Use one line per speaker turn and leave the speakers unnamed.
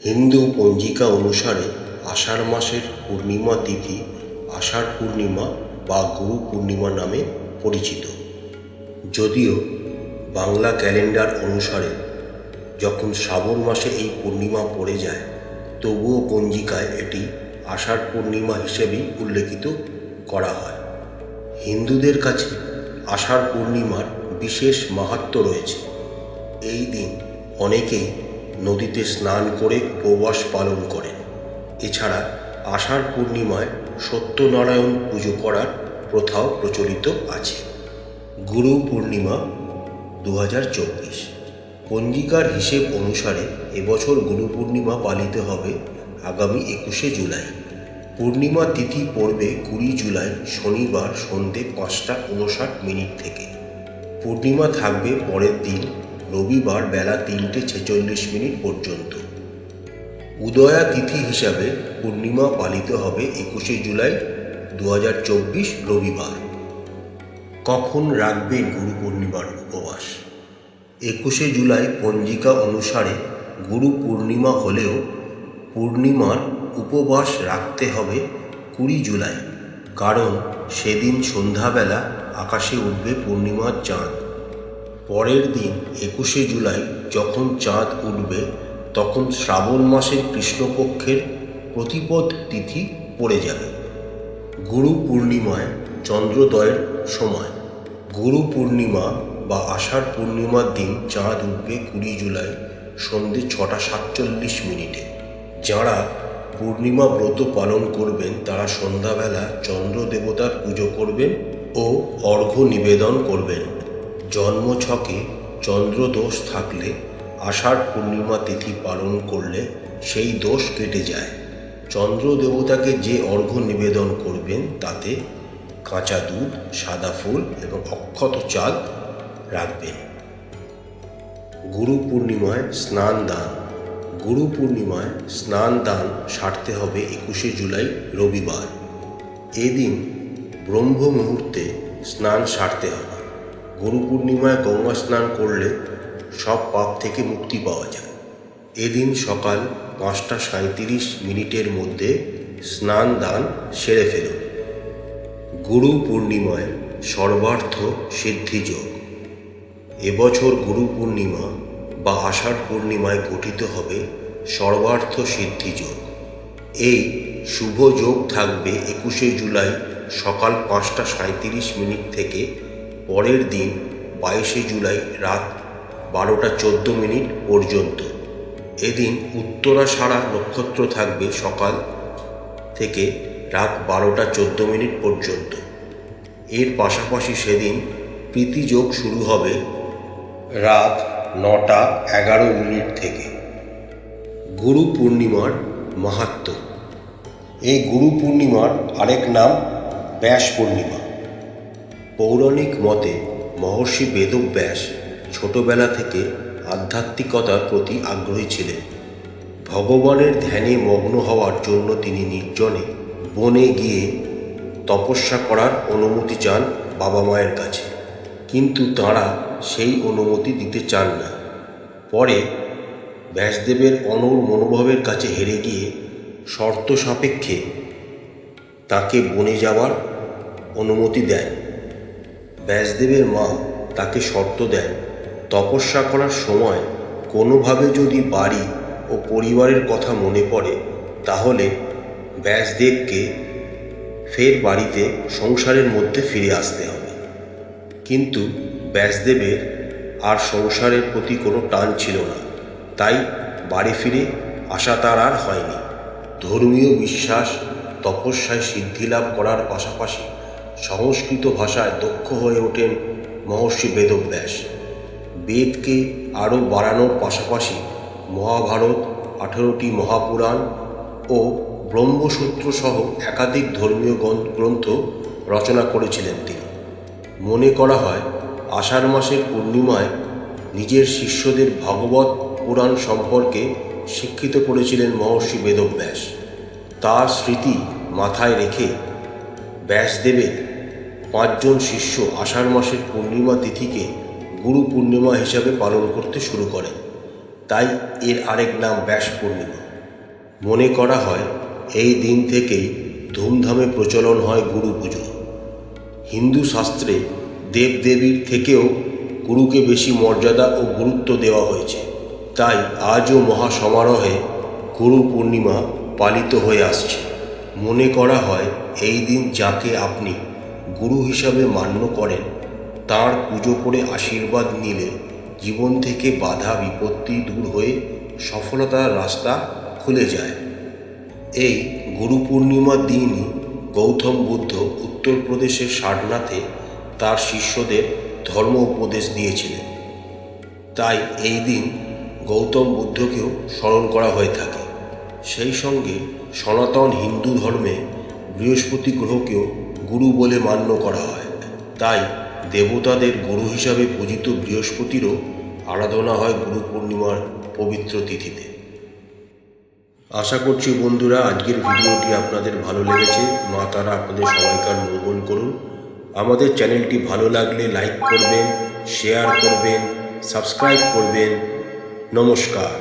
হিন্দু পঞ্জিকা অনুসারে আষাঢ় মাসের পূর্ণিমা তিথি আষাঢ় পূর্ণিমা বা গুরু পূর্ণিমা নামে পরিচিত। যদিও বাংলা ক্যালেন্ডার অনুসারে যখন শ্রাবণ মাসে এই পূর্ণিমা পড়ে যায়, তবুও পঞ্জিকায় এটি আষাঢ় পূর্ণিমা হিসেবেই উল্লেখিত করা হয়। হিন্দুদের কাছে আষাঢ় পূর্ণিমার বিশেষ মাহাত্ম্য রয়েছে। এই দিন অনেকেই নদীতে স্নান করে উপবাস পালন করেন। এছাড়া আষাঢ় পূর্ণিমায় সত্যনারায়ণ পুজো করার প্রথাও প্রচলিত আছে। গুরু পূর্ণিমা দু হাজার চব্বিশ। পঞ্জিকার হিসেব অনুসারে এবছর গুরু পূর্ণিমা পালিত হবে আগামী একুশে জুলাই। পূর্ণিমা তিথি পড়বে কুড়ি জুলাই শনিবার সন্ধে পাঁচটা উনষাট মিনিট থেকে। পূর্ণিমা থাকবে পরের দিন, রবিবার বেলা তিনটে ছেচল্লিশ মিনিট পর্যন্ত। উদয়া তিথি হিসাবে পূর্ণিমা পালিত হবে একুশে জুলাই দু হাজার চব্বিশ রবিবার। কখন রাখবেন গুরু পূর্ণিমার উপবাস? একুশে জুলাই পঞ্জিকা অনুসারে গুরু পূর্ণিমা হলেও পূর্ণিমার উপবাস রাখতে হবে কুড়ি জুলাই, কারণ সেদিন সন্ধ্যাবেলা আকাশে উঠবে পূর্ণিমার চাঁদ। পরের দিন, একুশে জুলাই, যখন চাঁদ উঠবে, তখন শ্রাবণ মাসের কৃষ্ণপক্ষের প্রতিপদ তিথি পড়ে যাবে। গুরু পূর্ণিমায়, চন্দ্রোদয়ের সময়। গুরু পূর্ণিমা বা আষাঢ় পূর্ণিমার দিন চাঁদ উঠবে কুড়ি জুলাই, সন্ধে ছটা সাতচল্লিশ মিনিটে। যারা পূর্ণিমা ব্রত পালন করবেন, তারা সন্ধ্যাবেলা চন্দ্র দেবতার পুজো করবেন ও অর্ঘ্য নিবেদন করবেন। জন্মছকে চন্দ্রদোষ থাকলে আষাঢ় পূর্ণিমা তিথি পালন করলে সেই দোষ কেটে যায়। চন্দ্র দেবতাকে যে অর্ঘ্য নিবেদন করবেন তাতে কাঁচা দুধ, সাদা ফুল এবং অক্ষত চাল রাখবেন। গুরু পূর্ণিমায় স্নান দান। গুরু পূর্ণিমায় স্নান দান সারতে হবে একুশে জুলাই রবিবার। এদিন ব্রহ্ম মুহূর্তে স্নান সারতে হবে। গুরু পূর্ণিমায় গঙ্গা স্নান করলে সব পাপ থেকে মুক্তি পাওয়া যায়। এদিন সকাল পাঁচটা সাঁত্রিশ মিনিটের মধ্যে স্নান দান সেরে ফেলুন। গুরু পূর্ণিমায় সর্বার্থ সিদ্ধিযোগ এবছর গুরু পূর্ণিমা বা আষাঢ় পূর্ণিমায় গঠিত হবে সর্বার্থ সিদ্ধিযোগ এই শুভ যোগ থাকবে একুশে জুলাই সকাল পাঁচটা সাঁত্রিশ মিনিট থেকে পরের দিন বাইশে জুলাই রাত বারোটা চোদ্দ মিনিট পর্যন্ত। এদিন উত্তরা সারা নক্ষত্র থাকবে সকাল থেকে রাত বারোটা চোদ্দ মিনিট পর্যন্ত। এর পাশাপাশি সেদিন প্রীতিযোগ শুরু হবে রাত নটা এগারো মিনিট থেকে। গুরু পূর্ণিমার মাহাত্ম্য এই গুরু পূর্ণিমার আরেক নাম ব্যাস পূর্ণিমা। পৌরাণিক মতে মহর্ষি বেদব্যাস ছোটবেলা থেকে আধ্যাত্মিকতার প্রতি আগ্রহী ছিলেন। ভগবানের ধ্যানে মগ্ন হওয়ার জন্য তিনি নির্জনে বনে গিয়ে তপস্যা করার অনুমতি চান বাবা মায়ের কাছে। কিন্তু তাঁরা সেই অনুমতি দিতে চান না। পরে ব্যাসদেবের অনর মনোভাবের কাছে হেরে গিয়ে শর্ত সাপেক্ষে তাকে বনে যাওয়ার অনুমতি দেন ব্যাসদেবের মা তাকে শর্ত দেন, তপস্যা করার সময় কোনোভাবে যদি বাড়ি ও পরিবারের কথা মনে পড়ে, তাহলে ব্যাসদেবকে ফের বাড়িতে সংসারের মধ্যে ফিরে আসতে হবে। কিন্তু ব্যাসদেবের আর সংসারের প্রতি কোনো টান ছিল না, তাই বাড়ি ফিরে আসা তার আর হয়নি। ধর্মীয় বিশ্বাস তপস্যায় সিদ্ধিলাভ করার পাশাপাশি সংস্কৃত ভাষায় দক্ষ হয়ে ওঠেন মহর্ষি বেদব্যাস। বেদকে আরও বাড়ানোর পাশাপাশি মহাভারত, আঠেরোটি মহাপুরাণ ও ব্রহ্মসূত্র সহ একাধিক ধর্মীয় গ্রন্থ রচনা করেছিলেন তিনি। মনে করা হয়, আষাঢ় মাসের পূর্ণিমায় নিজের শিষ্যদের ভাগবত পুরাণ সম্পর্কে শিক্ষিত করেছিলেন মহর্ষি বেদব্যাস। তার স্মৃতি মাথায় রেখে ব্যাসদেবের পাঁচজন শিষ্য আষাঢ় মাসের পূর্ণিমা তিথিকে গুরু পূর্ণিমা হিসাবে পালন করতে শুরু করে। তাই এর আরেক নাম ব্যাস পূর্ণিমা। মনে করা হয়, এই দিন থেকেই ধুমধামে প্রচলন হয় গুরু পুজো। হিন্দু শাস্ত্রে দেবদেবীর থেকেও গুরুকে বেশি মর্যাদা ও গুরুত্ব দেওয়া হয়েছে। তাই আজও মহাসমারোহে গুরু পূর্ণিমা পালিত হয়ে আসছে। মনে করা হয়, এই দিন যাকে আপনি গুরু হিসাবে মান্য করেন, তার পুজো করে আশীর্বাদ নিলে জীবন থেকে বাধা বিপত্তি দূর হয়ে সফলতার রাস্তা খুলে যায়। এই গুরু পূর্ণিমার দিনই গৌতম বুদ্ধ উত্তরপ্রদেশের সারনাথে তার শিষ্যদের ধর্ম উপদেশ দিয়েছিলেন। তাই এই দিন গৌতম বুদ্ধকেও স্মরণ করা হয়ে থাকে। সেই সঙ্গে সনাতন হিন্দু ধর্মে বৃহস্পতি গ্রহকেও গুরু বলে মান্য করা হয়। তাই দেবতাদের গুরু হিসাবে পূজিত বৃহস্পতিরও আরাধনা হয় গুরু পূর্ণিমার পবিত্র তিথিতে। আশা করছি বন্ধুরা, আজকের ভিডিওটি আপনাদের ভালো লেগেছে। মা তারা আপনাদের সবাইকার মঙ্গল করুন। আমাদের চ্যানেলটি ভালো লাগলে লাইক করবেন, শেয়ার করবেন, সাবস্ক্রাইব করবেন। নমস্কার।